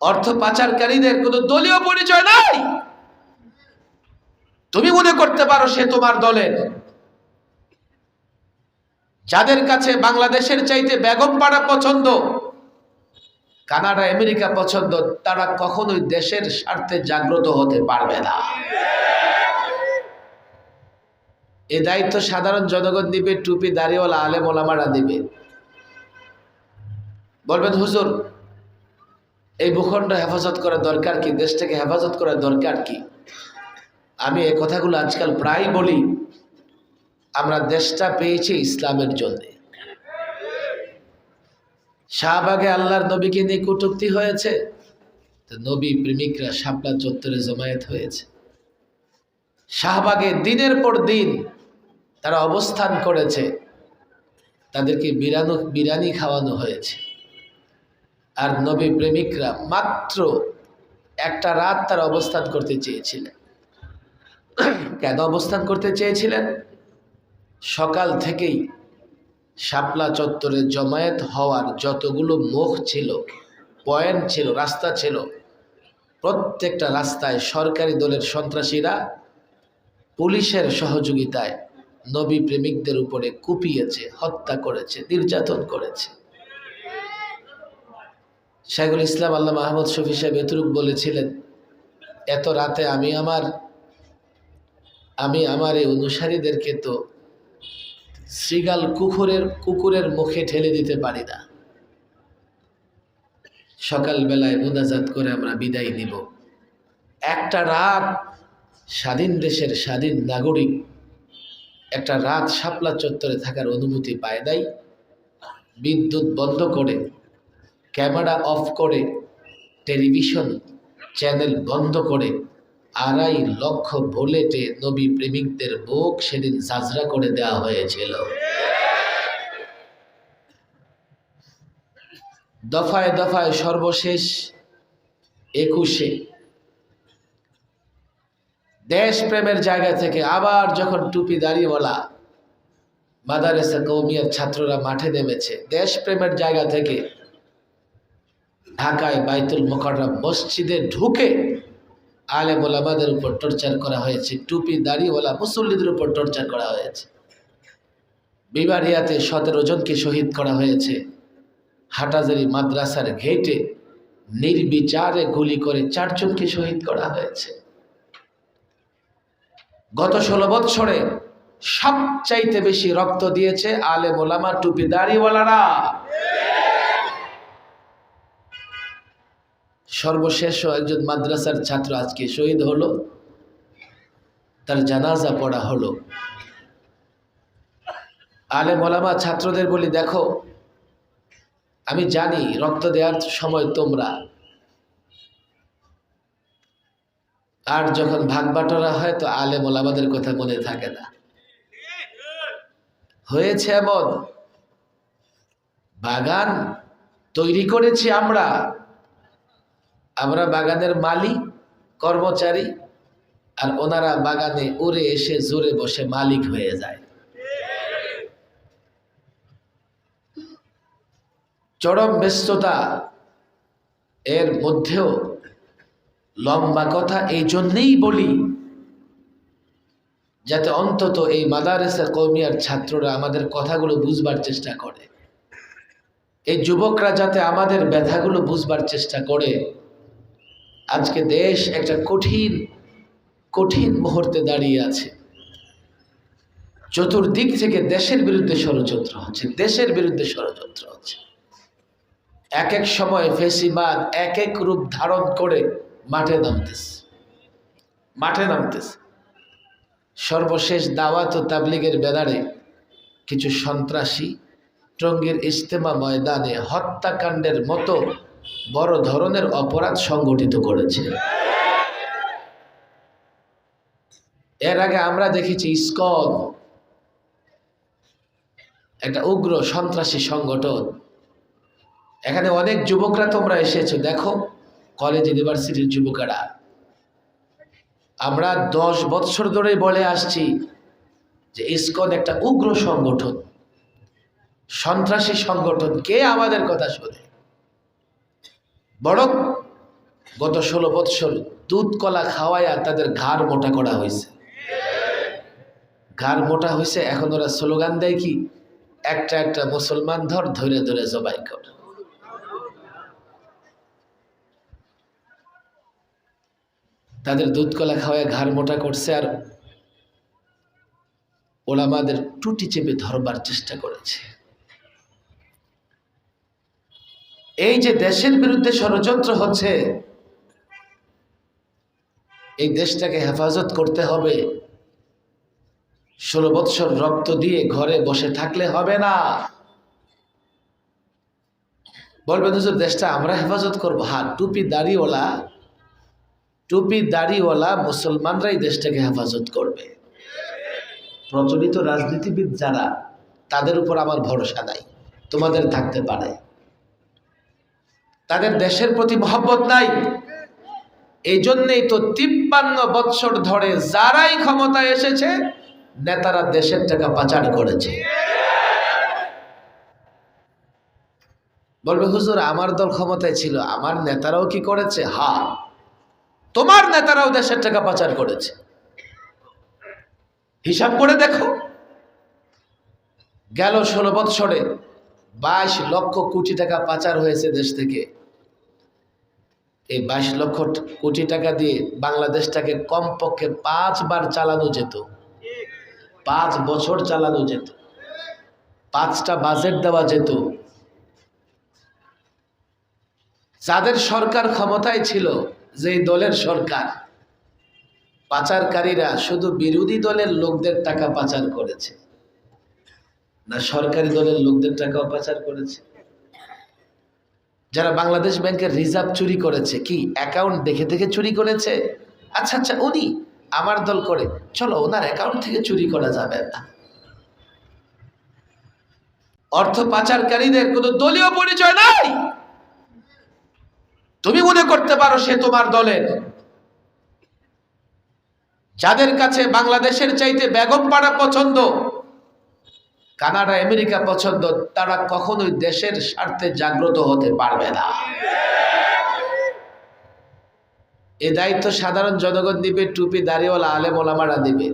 অর্থ পাচারকারীদের কোনো দলীয় পরিচয় নাই। তুমি মনে করতে পারো সে তোমার দলের। যাদের কাছে বাংলাদেশের চাইতে বেগম পাড়া পছন্দ, কানাডা, আমেরিকা পছন্দ, তারা কখনোই দেশের স্বার্থে জাগ্রত হতে পারবে না। এ দায়িত্ব সাধারণ জনগণ দিবে টুপি দাড়িওয়ালা আলেম দিবে বলবেন, হুজুর এই ভূখণ্ড হেফাজত করার দরকার কি? দেশটাকে হেফাজত করার দরকার কি? আমি এই কথাগুলো আজকাল প্রায় বলি। আমরা দেশটা পেয়েছি ইসলামের জন্যে। শাহবাগে আল্লাহর নবীকে নিয়ে কটুক্তি হয়েছে। নবী প্রেমিকরা শাপলা চত্বরে জমায়েত হয়েছে। শাহবাগে দিনের পর দিন তারা অবস্থান করেছে। তাদেরকে বিরানো বিরানি খাওয়ানো হয়েছে। আর নবী প্রেমিকরা মাত্র একটা রাত তারা অবস্থান করতে চেয়েছিলেন। কেন অবস্থান করতে চেয়েছিলেন? সকাল থেকেই শাপলা চত্বরে জমায়েত হওয়ার যতগুলো মুখ ছিল, পয়েন্ট ছিল, রাস্তা ছিল, প্রত্যেকটা রাস্তায় সরকারি দলের সন্ত্রাসীরা পুলিশের সহযোগিতায় নবী প্রেমিকদের উপরে কুপিয়েছে, হত্যা করেছে, নির্যাতন করেছে। শেখুল ইসলাম আল্লাহ মাহমুদ শফি সাহেব এতরূপ বলেছিলেন, এত রাতে আমি আমার আমি আমার এই অনুসারীদেরকে তো শ্রীগাল কুকুরের কুকুরের মুখে ঠেলে দিতে পারি না। সকালবেলায় মোনাজাত করে আমরা বিদায় নিব। একটা রাত স্বাধীন দেশের স্বাধীন নাগরিক, একটা রাত শাপলা চত্বরে থাকার অনুমতি পায় নাই, বিদ্যুৎ বন্ধ করে ক্যামেরা অফ করে টেলিভিশন চ্যানেল বন্ধ করে আড়াই লক্ষ ভোলেটে নবী প্রেমিকদের বুক সেদিন সাজরা করে দেওয়া হয়েছিল। দফায় দফায় সর্বশেষ একুশে দেশপ্রেমের জায়গা থেকে আবার যখন টুপি দাঁড়িয়েওয়ালা মাদারেসা কৌমিয়ার ছাত্ররা মাঠে নেমেছে, দেশপ্রেমের জায়গা থেকে ঢাকায় বাইতুল মোকাররম মসজিদে ঢুকে আলে ওলামাদের উপর টর্চার করা হয়েছে। টুপি, দাড়িওয়ালা, মুসল্লিদের উপর টর্চার করা হয়েছে। বিবারিয়াতে সতেরো জনকে শহীদ করা হয়েছে। হাটাজারি মাদ্রাসার ঘেটে নির্বিচারে গুলি করে চারজনকে শহীদ করা হয়েছে। গত ষোলো বৎসরে সবচাইতে বেশি রক্ত দিয়েছে আলে মোলামা টুপি দাড়িওয়ালারা। সর্বশেষ একজন মাদ্রাসার ছাত্র আজকে শহীদ হলো। তার জানাজা পড়া হলো। আলে মোলামা ছাত্রদের বলি, দেখো, আমি জানি রক্ত দেওয়ার সময় তোমরা। আর যখন ভাগ বাটোরা হয় তো আলে মোলামাদের কথা মনে থাকে না। হয়েছে এমন। বাগান তৈরি করেছি আমরা। আমরা বাগানের মালি কর্মচারী, আর ওনারা বাগানে উড়ে এসে জোরে বসে মালিক হয়ে যায়। চরম ব্যস্ততা এর মধ্যেও লম্বা কথা এই জন্যেই বলি, যাতে অন্তত এই মাদারেসা কৌমিয়ার ছাত্ররা আমাদের কথাগুলো বুঝবার চেষ্টা করে। এই যুবকরা যাতে আমাদের ব্যথাগুলো বুঝবার চেষ্টা করে আজকে দেশ একটা কঠিন কঠিন মুহূর্তে দাঁড়িয়ে আছে। চতুর্দিক থেকে দেশের বিরুদ্ধে ষড়যন্ত্র হচ্ছে, দেশের বিরুদ্ধে ষড়যন্ত্র হচ্ছে। এক এক সময় ফেসিবাদ এক এক রূপ ধারণ করে মাঠে নামতেছে মাঠে নামতেছে। সর্বশেষ দাওয়াত ও তাবলিগের ব্যানারে কিছু সন্ত্রাসী টঙ্গীর ইজতেমা ময়দানে হত্যাকাণ্ডের মতো বড় ধরনের অপরাধ সংগঠিত করেছে। এর আগে আমরা দেখেছি ইসকন একটা উগ্র সন্ত্রাসী সংগঠন। এখানে অনেক যুবকরা তোমরা এসেছ, দেখো কলেজ ইউনিভার্সিটির যুবকেরা। আমরা দশ বৎসর ধরে বলে আসছি যে ইস্কন একটা উগ্র সংগঠন। সন্ত্রাসী সংগঠন, কে আমাদের কথা শোনে? বরং গত ষোলো বৎসর দুধ কলা খাওয়াইয়া তাদের ঘাড় মোটা করা হয়েছে ঘাড় মোটা হয়েছে এখন ওরা স্লোগান দেয় কি, একটা একটা মুসলমান ধর, ধরে ধরে জবাই কর। তাদের দুধ কলা খাওয়ায় ঘাড় মোটা করছে আর ওলামাদের টুটি চেপে ধরবার চেষ্টা করেছে। এই যে দেশের বিরুদ্ধে ষড়যন্ত্র হচ্ছে, এই দেশটাকে হেফাজত করতে হবে। ষোলো বৎসর রক্ত দিয়ে ঘরে বসে থাকলে হবে না। বলবেন, হুজুর, দেশটা আমরা হেফাজত করব। হ্যাঁ টুপি দাড়িওয়ালা টুপি দাড়িওয়ালা মুসলমানরাই দেশটাকে হেফাজত করবে। প্রচলিত রাজনীতিবিদ যারা, তাদের উপর আমার ভরসা নাই। তোমাদের থাকতে পারে। তাদের দেশের প্রতি মহব্বত নাই। এই জন্যেই তো তিপ্পান্ন বৎসর ধরে যারাই ক্ষমতায় এসেছে, নেতারা দেশের টাকা পাচার করেছে। বলবে, হুজুর, আমার দল ক্ষমতায় ছিল, আমার নেতারাও কি করেছে? হা, তোমার নেতারাও দেশের টাকা পাচার করেছে। হিসাব করে দেখো। গেল ষোলো বৎসরে বাইশ লক্ষ কোটি টাকা পাচার হয়েছে দেশ থেকে। এই বাইশ লক্ষ কোটি টাকা দিয়ে বাংলাদেশটাকে কমপক্ষে পাঁচবার চালানো যেত। পাঁচ বছর চালানো যেত। পাঁচটা বাজেট দেওয়া যেত। যাদের সরকার ক্ষমতায় ছিল, যেই দলের সরকার, পাচারকারীরা শুধু বিরোধী দলের লোকদের টাকা পাচার করেছে। না সরকারি দলের লোকদের টাকাও পাচার করেছে? যারা বাংলাদেশ ব্যাংকের রিজার্ভ চুরি করেছে, কি অ্যাকাউন্ট দেখে দেখে চুরি করেছে? আচ্ছা আচ্ছা উনি আমার দল করে। চলো, ওনার অ্যাকাউন্ট থেকে চুরি করা যাবে না। অর্থ পাচারকারীদের কোনো দলীয় পরিচয় নাই! তুমি মনে করতে পারো সে তোমার দলের? যাদের কাছে বাংলাদেশের চাইতে বেগম পাড়া পছন্দ কানাডা, আমেরিকা পছন্দ, তারা কখনোই দেশের স্বার্থে জাগ্রত হতে পারবে না। এ দায়িত্ব সাধারণ জনগণ দিবে টুপি দাড়িওয়ালা আলেম ওলামারা দিবে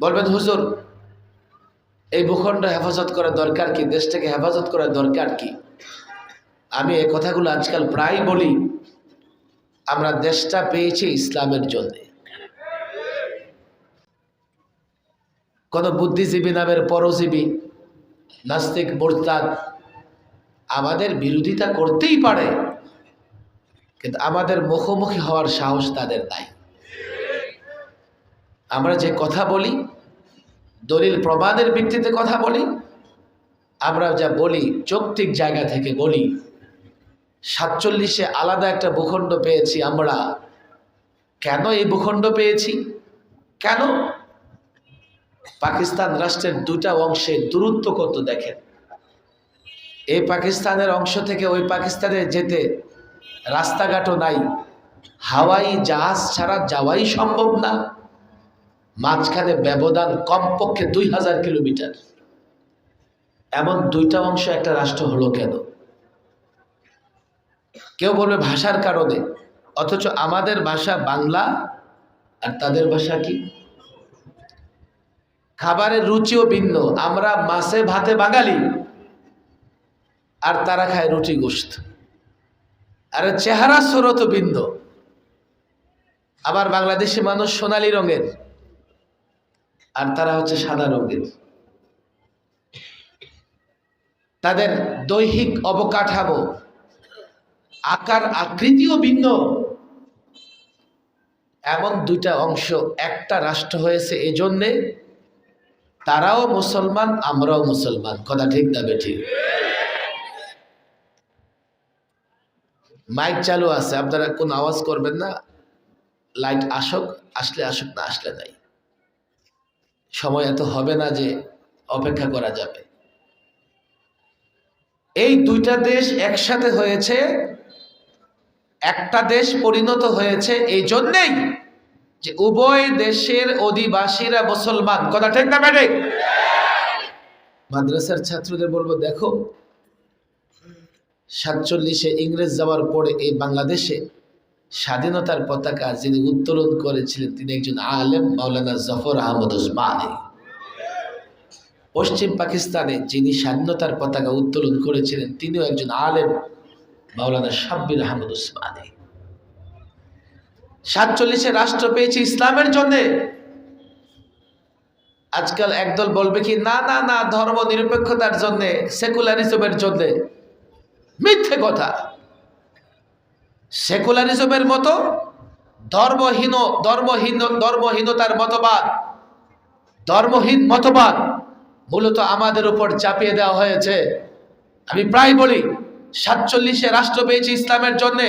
বলবেন, হুজুর, এই ভূখণ্ড হেফাজত করার দরকার কি? দেশটাকে হেফাজত করার দরকার কি? আমি এই কথাগুলো আজকাল প্রায় বলি। আমরা দেশটা পেয়েছি ইসলামের জন্যে। কোন বুদ্ধিজীবী নামের পরজীবী, নাস্তিক, মোরতাদ। আমাদের বিরোধিতা করতেই পারে, কিন্তু আমাদের মুখোমুখি হওয়ার সাহস তাদের নাই। আমরা যে কথা বলি, দলিল প্রমাণের ভিত্তিতে কথা বলি, আমরা যা বলি, যৌক্তিক জায়গা থেকে বলি, সাতচল্লিশে আলাদা একটা ভূখণ্ড পেয়েছি আমরা। কেন এই ভূখণ্ড পেয়েছি? কেন? পাকিস্তান রাষ্ট্রের দুটা অংশে দূরত্ব কত দেখেন? এই পাকিস্তানের অংশ থেকে ওই পাকিস্তানে যেতে রাস্তাঘাটও নাই। হাওয়াই জাহাজ ছাড়া যাওয়াই সম্ভব না। মাঝখানে ব্যবধান কমপক্ষে দুই হাজার কিলোমিটার। এমন দুইটা অংশ একটা রাষ্ট্র হলো কেন? কেউ বলবে ভাষার কারণে, অথচ আমাদের ভাষা বাংলা আর তাদের ভাষা কি? খাবারের রুচিও ভিন্ন। আমরা মাছে ভাতে বাঙালি, আর তারা খায় রুটি গোস্ত আর চেহারা স্রোত ভিন্ন। আবার বাংলাদেশি মানুষ সোনালী রঙের, আর তারা হচ্ছে সাদা রঙের। তাদের দৈহিক অবকাঠামো, আকার আকৃতিও ভিন্ন। এমন দুইটা অংশ, একটা রাষ্ট্র হয়েছে এই জন্যে তারাও মুসলমান, আমরাও মুসলমান। কথা ঠিক দাবে ঠিক মাইক চালু আছে, আপনারা কোন আওয়াজ করবেন না। লাইট আসুক, আসলে আসুক না, আসলে নাই। সময় এত হবে না যে অপেক্ষা করা যাবে। এই দুইটা দেশ একসাথে হয়েছে, একটা দেশ পরিণত হয়েছে, এই জন্যেই যে উভয় দেশের অধিবাসীরা মুসলমান। কথা ঠিক না ম্যাডে মাদ্রাসার ছাত্রদের বলব, দেখো, সাতচল্লিশে ইংরেজ যাওয়ার পরে এই বাংলাদেশে স্বাধীনতার পতাকা যিনি উত্তোলন করেছিলেন, তিনি একজন আলেম, মাওলানা জফর আহমদ উসমানী পশ্চিম পাকিস্তানে যিনি স্বাধীনতার পতাকা উত্তোলন করেছিলেন, তিনিও একজন আলেম, মাওলানা সাব্বির আহমদ উসমানী সাতচল্লিশে রাষ্ট্র পেয়েছে ইসলামের জন্যে। আজকাল একদল বলবে কি, না না না, ধর্ম নিরপেক্ষতার জন্যে, সেকুলারিজমের জন্যে। মিথ্যে কথা। সেকুলারিজমের মতো ধর্মহীন ধর্মহীন, ধর্মহীনতার মতবাদ। ধর্মহীন মতবাদ মূলত আমাদের উপর চাপিয়ে দেওয়া হয়েছে। আমি প্রায় বলি, সাতচল্লিশে রাষ্ট্র পেয়েছি ইসলামের জন্যে,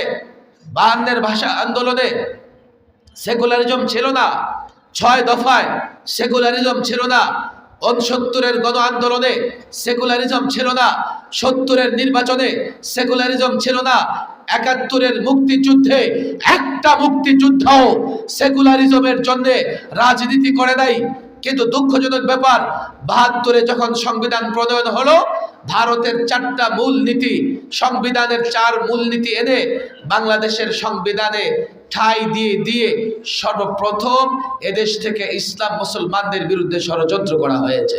বাহান্নের ভাষা আন্দোলনে সেকুলারিজম ছিল না। ছয় দফায় সেকুলারিজম ছিল না। উনসত্তরের গণ আন্দোলনে সেকুলারিজম ছিল না। সত্তরের নির্বাচনে সেকুলারিজম ছিল না। একাত্তরের মুক্তিযুদ্ধে একটা মুক্তিযুদ্ধও সেকুলারিজমের জন্য রাজনীতি করে নাই। কিন্তু দুঃখজনক ব্যাপার, বাহাত্তরে যখন সংবিধান প্রণয়ন হলো ভারতের চারটা মূল নীতি সংবিধানের চার মূল নীতি এনে বাংলাদেশের সংবিধানে ঠাই দিয়ে দিয়ে সর্বপ্রথম এদেশ থেকে ইসলাম মুসলমানদের বিরুদ্ধে ষড়যন্ত্র করা হয়েছে।